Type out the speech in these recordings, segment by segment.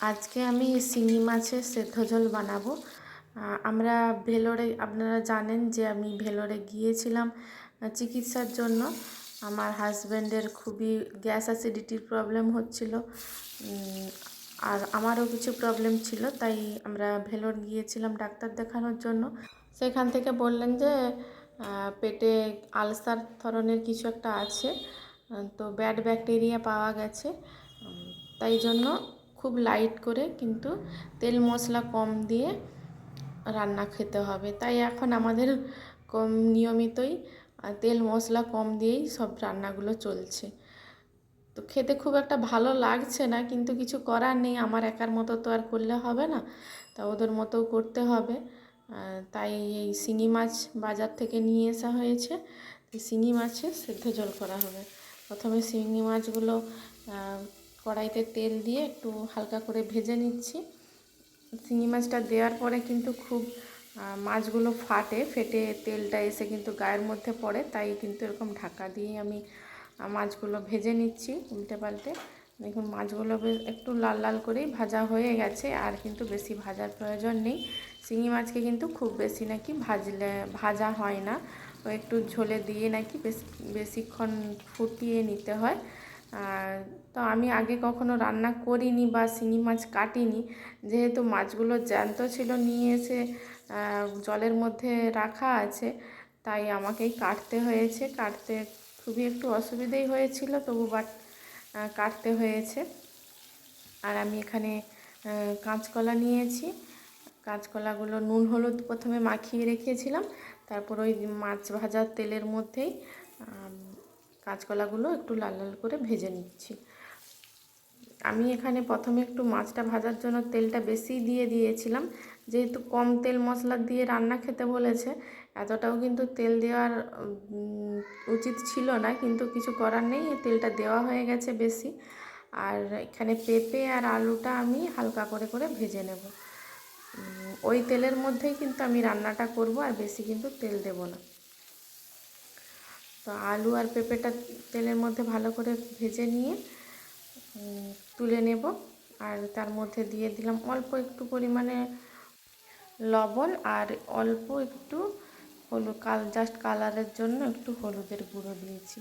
আজকে আমি শিঙি মাছের সেদ্ধ ঝোল বানাবো। আমরা ভেলোরে, আপনারা জানেন যে আমি ভেলোরে গিয়েছিলাম চিকিৎসার জন্য। আমার হাজব্যান্ডের খুবই গ্যাস অ্যাসিডিটির প্রবলেম হচ্ছিল আর আমারও কিছু প্রবলেম ছিল, তাই আমরা ভেলোর গিয়েছিলাম ডাক্তার দেখানোর জন্য। সেখান থেকে বললেন যে পেটে আলসার ধরনের কিছু একটা আছে তো ব্যাড ব্যাকটেরিয়া পাওয়া গেছে তাই জন্য খুব লাইট করে কিন্তু তেল মশলা কম দিয়ে রান্না খেতে হবে। তাই এখন আমাদের কম নিয়মিতই তেল মশলা কম দিয়েই সব রান্নাগুলো চলছে। তো খেতে খুব একটা ভালো লাগছে না, কিন্তু কিছু করার নেই। আমার একার মতো তো আর করলে হবে না, তা ওদের মতো করতে হবে। তাই এই শিঙি মাছ বাজার থেকে নিয়ে আসা হয়েছে। শিঙি মাছের সেদ্ধ জল করা হবে। প্রথমে শিঙি মাছগুলো কড়াইতে তেল দিয়ে একটু হালকা করে ভেজে নিচ্ছি। শিঙি মাছটা দেওয়ার পরে কিন্তু খুব মাছগুলো ফাটে, ফেটে তেলটা এসে কিন্তু গায়ের মধ্যে পড়ে, তাই কিন্তু এরকম ঢাকা দিয়ে আমি মাছগুলো ভেজে নিচ্ছি উল্টে পাল্টে দেখুন, মাছগুলো বেশ একটু লাল লাল করেই ভাজা হয়ে গেছে, আর কিন্তু বেশি ভাজার প্রয়োজন নেই। শিঙি মাছকে কিন্তু খুব বেশি নাকি ভাজলে, ভাজা হয় না। ও একটু ঝোলে দিয়ে নাকি বেশ, বেশিক্ষণ ফুটিয়ে নিতে হয়। তো আমি আগে কখনো রান্না করিনি বা শিঙি মাছ কাটিনি। যেহেতু মাছগুলো জ্যান্ত ছিল নিয়ে এসে জলের মধ্যে রাখা আছে, তাই আমাকেই কাটতে হয়েছে। কাটতে খুবই একটু অসুবিধেই হয়েছিল, তবু বাট কাটতে হয়েছে। আর আমি এখানে কাঁচকলা নিয়েছি। কাঁচকলাগুলো নুন, হলুদ প্রথমে মাখিয়ে রেখেছিলাম, তারপর ওই মাছ ভাজার তেলের মধ্যেই কাঁচকলাগুলো একটু লাল লাল করে ভেজে নিচ্ছি। আমি এখানে প্রথমে একটু মাছটা ভাজার জন্য তেলটা বেশি দিয়ে দিয়েছিলাম। যেহেতু কম তেল মশলা দিয়ে রান্না খেতে বলেছে, এতটাও কিন্তু তেল দেওয়ার উচিত ছিল না, কিন্তু কিছু করার নেই, তেলটা দেওয়া হয়ে গেছে বেশি। আর এখানে পেঁপে আর আলুটা আমি হালকা করে করে ভেজে নেব। ওই তেলের মধ্যেই কিন্তু আমি রান্নাটা করব, আর বেশি কিন্তু তেল দেব না। তো আলু আর পেঁপেটা তেলের মধ্যে ভালো করে ভেজে নিয়ে তুলে নেব। আর তার মধ্যে দিয়ে দিলাম অল্প একটু পরিমাণে লবণ আর অল্প একটু হলুদ কাল জাস্ট কালারের জন্য একটু হলুদের গুঁড়ো দিয়েছি।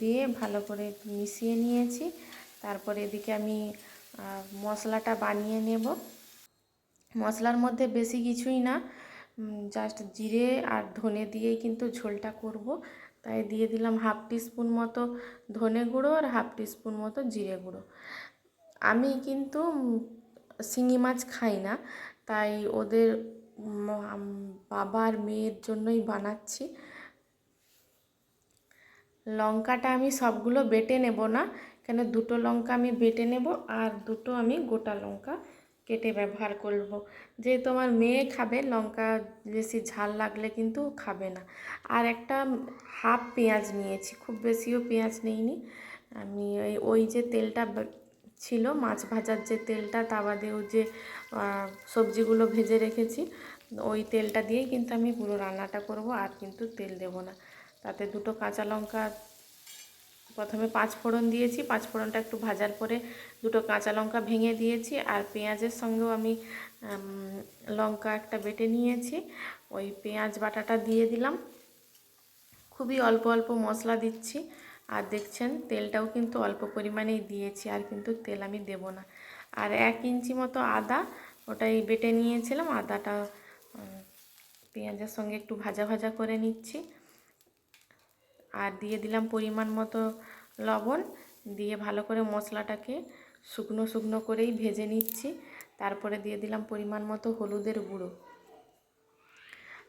দিয়ে ভালো করে মিশিয়ে নিয়েছি। তারপরে এদিকে আমি মশলাটা বানিয়ে নেব। মশলার মধ্যে বেশি কিছুই না জাস্ট জিরে আর ধনে দিয়েই কিন্তু ঝোলটা করব। তাই দিয়ে দিলাম হাফ টিস্পুন মতো ধনে গুঁড়ো আর হাফ টিস্পুন মতো জিরে গুঁড়ো। আমি কিন্তু শিঙি মাছ খাই না তাই ওদের উম, আম- বাবা আর মেয়ের জন্যই বানাচ্ছি। লঙ্কাটা আমি সবগুলো বেটে নেব না কেন দুটো লঙ্কা আমি বেটে নেব আর দুটো আমি গোটা লঙ্কা কেটে ব্যবহার করব। যেহেতু আমার মেয়ে খাবে, লঙ্কা বেশি ঝাল লাগলে কিন্তু খাবে না। আর একটা হাফ পেঁয়াজ নিয়েছি, খুব বেশিও পেঁয়াজ নেইনি। আমি ওই ওই যে তেলটা ছিল, মাছ ভাজার যে তেলটা, তা বাদেও যে সবজিগুলো ভেজে রেখেছি, ওই তেলটা দিয়েই কিন্তু আমি পুরো রান্নাটা করব, আর কিন্তু তেল দেব না। তাতে দুটো কাঁচা লঙ্কা প্রথমে পাঁচ ফোড়ন দিয়েছি, পাঁচ ফোড়নটা একটু ভাজার পরে দুটো কাঁচা লঙ্কা ভেঙে দিয়েছি আর পেঁয়াজের সঙ্গেও আমি লঙ্কা একটা বেটে নিয়েছি। ওই পেঁয়াজ বাটাটা দিয়ে দিলাম। খুবই অল্প অল্প মশলা দিচ্ছি আর দেখছেন তেলটাও কিন্তু অল্প পরিমাণেই দিয়েছি, আর কিন্তু তেল আমি দেব না। আর এক ইঞ্চি মতো আদা ওটাই বেটে নিয়েছিলাম, আদাটা পেঁয়াজের সঙ্গে একটু ভাজা ভাজা করে নিচ্ছি। আর দিয়ে দিলাম পরিমাণ মতো লবণ। দিয়ে ভালো করে মশলাটাকে শুকনো শুকনো করেই ভেজে নিচ্ছি। তারপরে দিয়ে দিলাম পরিমাণ মতো হলুদের গুঁড়ো।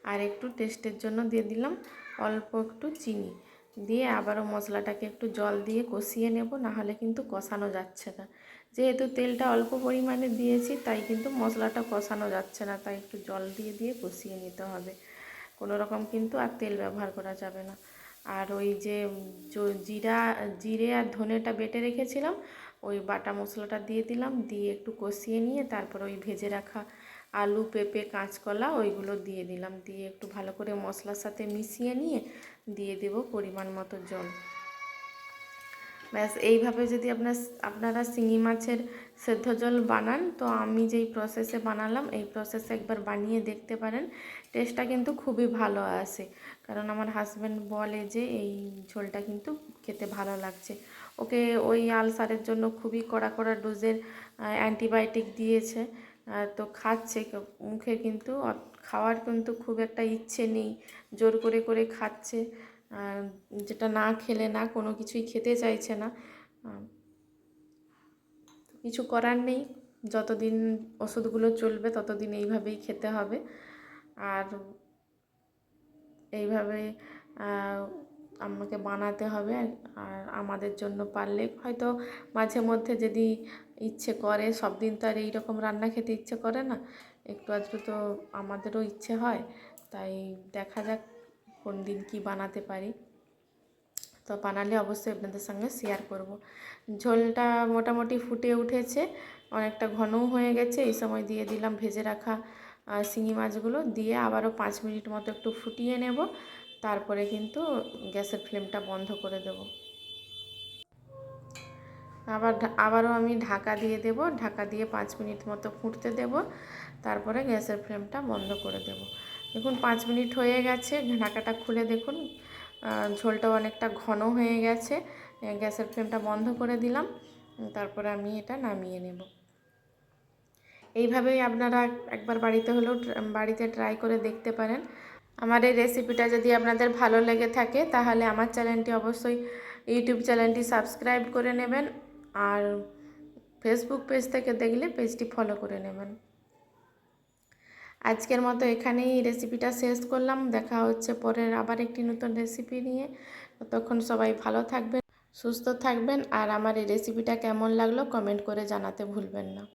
আর একটু টেস্টের জন্য দিয়ে দিলাম অল্প একটু চিনি। দিয়ে আবারও মশলাটাকে একটু জল দিয়ে কষিয়ে নেব, নাহলে কিন্তু কষানো যাচ্ছে না। যেহেতু তেলটা অল্প পরিমাণে দিয়েছি, তাই কিন্তু মশলাটা কষানো যাচ্ছে না। তাই একটু জল দিয়ে দিয়ে কষিয়ে নিতে হবে। কোনো রকম কিন্তু আর তেল ব্যবহার করা যাবে না। আর ওই যে জিরা, জিরে আর ধনেটা বেটে রেখেছিলাম, ওই বাটা মশলাটা দিয়ে দিলাম, দিয়ে একটু কষিয়ে নিয়ে তারপর ওই ভেজে রাখা আলু, পেঁপে, কাঁচকলা ওইগুলো দিয়ে দিলাম, দিয়ে একটু ভালো করে মশলার সাথে মিশিয়ে নিয়ে দিয়ে দেব পরিমাণ মতো জল। ব্যাস, এইভাবে যদি আপনার আপনারা শিঙি মাছের সেদ্ধ জল বানান, তো আমি যেই প্রসেসে বানালাম, এই প্রসেসে একবার বানিয়ে দেখতে পারেন। টেস্টটা কিন্তু খুবই ভালো আসে। কারণ আমার হাজব্যান্ড বলে যে, এই ঝোলটা কিন্তু খেতে ভালো লাগছে। ওকে ওই আলসারের জন্য খুবই কড়া কড়া ডোজের অ্যান্টিবায়োটিক দিয়েছে। তো খাচ্ছে। মুখে কিন্তু খাওয়ার কিন্তু খুব একটা ইচ্ছে নেই। জোর করে করে খাচ্ছে। যেটা না খেলে না কোনো কিছুই খেতে চাইছে না। কিছু করার নেই। যতদিন ওষুধগুলো চলবে ততদিন এইভাবেই খেতে হবে। আর এইভাবে আমাকে বানাতে হবে আর আমাদের জন্য পারলে হয়তো মাঝে মধ্যে যদি ইচ্ছে করে, সব দিন তো আর এইরকম রান্না খেতে ইচ্ছে করে না। একটু আধটু তো আমাদেরও ইচ্ছে হয়। তাই দেখা যাক কোন দিন কি বানাতে পারি। তো বানালে অবশ্যই আপনাদের সঙ্গে শেয়ার করব। ঝোলটা মোটামুটি ফুটে উঠেছে, অনেকটা ঘনও হয়ে গেছে, এই সময় দিয়ে দিলাম ভেজে রাখা শিঙি মাছগুলো দিয়ে আবারও পাঁচ মিনিট মতো একটু ফুটিয়ে নেব, তারপরে কিন্তু গ্যাসের ফ্লেমটা বন্ধ করে দেব। আবার আবারও আমি ঢাকা দিয়ে দেব, ঢাকা দিয়ে পাঁচ মিনিট মতো ফুটতে দেব, তারপরে গ্যাসের ফ্লেমটা বন্ধ করে দেব। দেখুন, পাঁচ মিনিট হয়ে গেছে। ঢাকাটা খুলে দেখুন। ঝোলটা অনেকটা ঘন হয়ে গেছে। গ্যাসের ফ্লেমটা বন্ধ করে দিলাম। তারপরে আমি এটা নামিয়ে নেব। এইভাবেই আপনারা একবার বাড়িতে হলেও বাড়িতে ট্রাই করে দেখতে পারেন। আমার এই রেসিপিটা যদি আপনাদের ভালো লেগে থাকে, তাহলে আমার চ্যানেলটি অবশ্যই ইউটিউব চ্যানেলটি সাবস্ক্রাইব করে নেবেন। আর ফেসবুক পেজ থেকে দেখলে পেজটি ফলো করে নেবেন। আজকের মতো এখানেই রেসিপিটা শেষ করলাম। দেখা হচ্ছে পরের আবার একটি নতুন রেসিপি নিয়ে। ততক্ষণ সবাই ভালো থাকবেন, সুস্থ থাকবেন, আর আমার এই রেসিপিটা কেমন লাগল কমেন্ট করে জানাতে ভুলবেন না।